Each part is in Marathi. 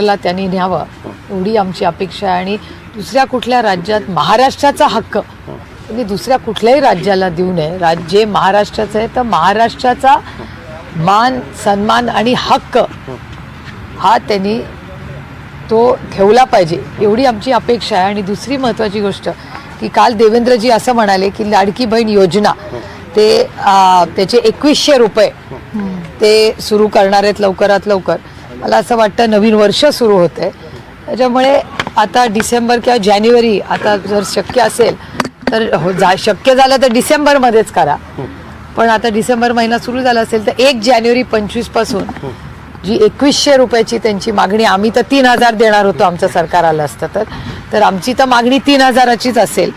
ला त्यांनी न्यावं. एवढी आमची अपेक्षा आहे. आणि दुसऱ्या कुठल्या राज्यात महाराष्ट्राचा हक्क. तुम्ही दुसऱ्या कुठल्याही राज्याला देऊ नये. राज्य महाराष्ट्राचं आहे तर महाराष्ट्राचा मान सन्मान आणि हक्क हा त्यांनी तो ठेवला पाहिजे. एवढी आमची अपेक्षा आहे. आणि दुसरी महत्त्वाची गोष्ट की काल देवेंद्रजी असं म्हणाले की लाडकी बहीण योजना ते त्याचे एकवीसशे रुपये ते सुरू करणार आहेत लवकरात लवकर. मला असं वाटतं नवीन वर्ष सुरू होतं आहे त्याच्यामुळे आता डिसेंबर किंवा जानेवारी आता जर शक्य असेल तर हो जा शक्य झालं तर डिसेंबरमध्येच करा. पण आता डिसेंबर महिना सुरू झाला असेल तर एक जानेवारी पंचवीसपासून जी एकवीसशे रुपयाची त्यांची मागणी आम्ही तर तीन हजार देणार होतो आमचं सरकार आलं असतं तर. तर आमची तर मागणी तीन हजाराचीच असेल.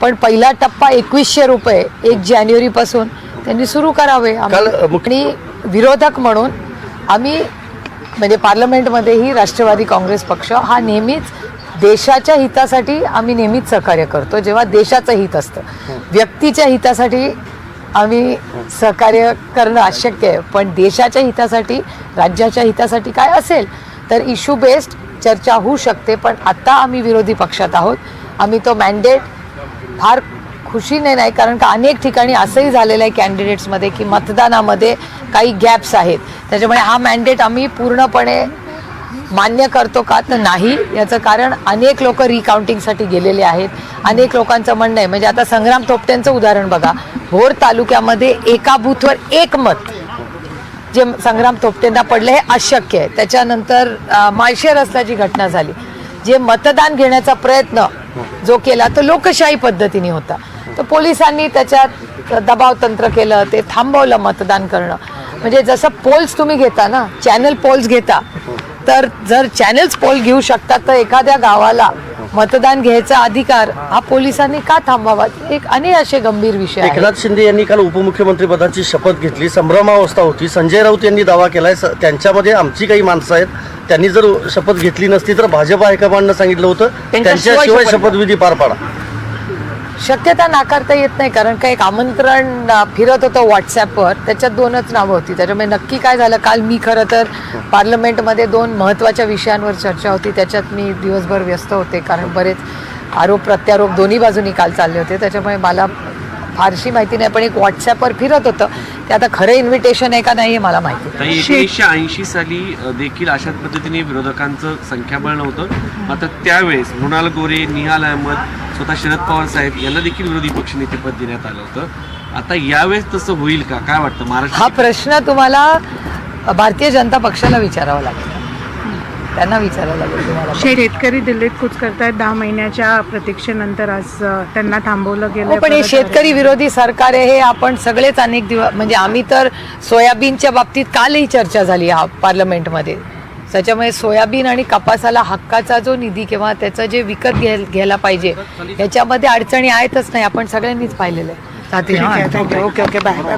पण पहिला टप्पा एकवीसशे रुपये एक जानेवारीपासून त्यांनी सुरू करावे. आम्ही- आणि विरोधक म्हणून आम्ही म्हणजे पार्लमेंटमध्येही राष्ट्रवादी काँग्रेस पक्ष हा नेहमीच देशाच्या हितासाठी आम्ही नेहमीच सहकार्य करतो जेव्हा देशाचं हित असतं. व्यक्तीच्या हितासाठी आम्ही सहकार्य करणं अशक्य आहे पण देशाच्या हितासाठी राज्याच्या हितासाठी काय असेल तर इश्यू बेस्ड चर्चा होऊ शकते पण आत्ता आम्ही विरोधी पक्षात आहोत. आम्ही तो मॅन्डेट फार खुशीने नाही कारण का अनेक ठिकाणी असंही झालेलं आहे कॅन्डिडेट्समध्ये की मतदानामध्ये काही गॅप्स आहेत. त्याच्यामुळे हा मॅन्डेट आम्ही पूर्णपणे मान्य करतो का तर नाही. याचं कारण अनेक लोक रिकाउंटिंगसाठी गेलेले आहेत. अनेक लोकांचं म्हणणं आहे. म्हणजे आता संग्राम थोपट्यांचं उदाहरण बघा. भोर तालुक्यामध्ये एका बूथवर एक मत जे संग्राम थोपटेंना पडलं हे अशक्य आहे. त्याच्यानंतर अ, माळशेर असल्याची घटना झाली. जे मतदान घेण्याचा प्रयत्न जो केला तो लोकशाही पद्धतीने होता. तर पोलिसांनी त्याच्यात दबाव तंत्र केलं ते थांबवलं मतदान करणं. म्हणजे जसं पोल्स तुम्ही घेता ना चॅनल पोल्स घेता तर जर चॅनल्स पोल घेऊ शकतात तर एखाद्या गावाला मतदान घ्यायचा अधिकार हा पोलिसांनी का थांबावा? एक अनेक असे गंभीर विषय एकनाथ शिंदे यांनी काल उपमुख्यमंत्री पदाची शपथ घेतली संभ्रमावस्था होती. संजय राऊत यांनी दावा केलाय त्यांच्यामध्ये आमची काही माणसं आहेत. त्यांनी जर शपथ घेतली नसती तर भाजप हायकमांडनं सांगितलं होतं त्यांच्याशिवाय त्यांच्याशिवाय शपथ- शपथविधी पार पाडा. शक्यता नाकारता येत नाही कारण का एक आमंत्रण फिरत होतं व्हॉट्सॲपवर त्याच्यात दोनच नावं होती. त्याच्यामुळे नक्की काय झालं काल मी खरं तर पार्लमेंटमध्ये दोन महत्त्वाच्या विषयांवर चर्चा होती. त्याच्यात मी दिवसभर व्यस्त होते कारण बरेच आरोप प्रत्यारोप दोन्ही बाजूनी काल चालले होते. त्याच्यामुळे मला फारशी माहिती नाही पण एक व्हॉट्सॲपवर फिरत होतं. ते आता खरं इन्व्हिटेशन आहे का नाही हे मला माहिती एकोणीसशे ऐंशी साली देखील अशाच पद्धतीने विरोधकांचं संख्याबळ नव्हतं. मात्र त्यावेळेस मृणाल गोरे निहाल अहमद स्वतः शरद पवार साहेब यांना देखील विरोधी पक्षनेतेपद देण्यात आलं होतं. आता यावेळेस तसं होईल का? काय वाटतं? हा महाराष्ट्र प्रश्न तुम्हाला भारतीय जनता पक्षाला विचारावा लागेल. त्यांना विचारावं लागेल तुम्हाला. शेतकरी दिल्लीत कूच करतायत. दहा महिन्याच्या प्रतीक्षेनंतर आज त्यांना थांबवलं हो गेलं पण हे शेतकरी विरोधी सरकार आहे हे आपण सगळेच अनेक दिवस म्हणजे आम्ही तर सोयाबीनच्या बाबतीत कालही चर्चा झाली हा पार्लमेंटमध्ये. त्याच्यामुळे सोयाबीन आणि कपासाला हक्काचा जो निधी किंवा त्याचं जे विकत घ्याय घ्यायला पाहिजे याच्यामध्ये अडचणी आहेतच नाही. आपण सगळ्यांनीच पाहिलेलं आहे. Okay okay bye.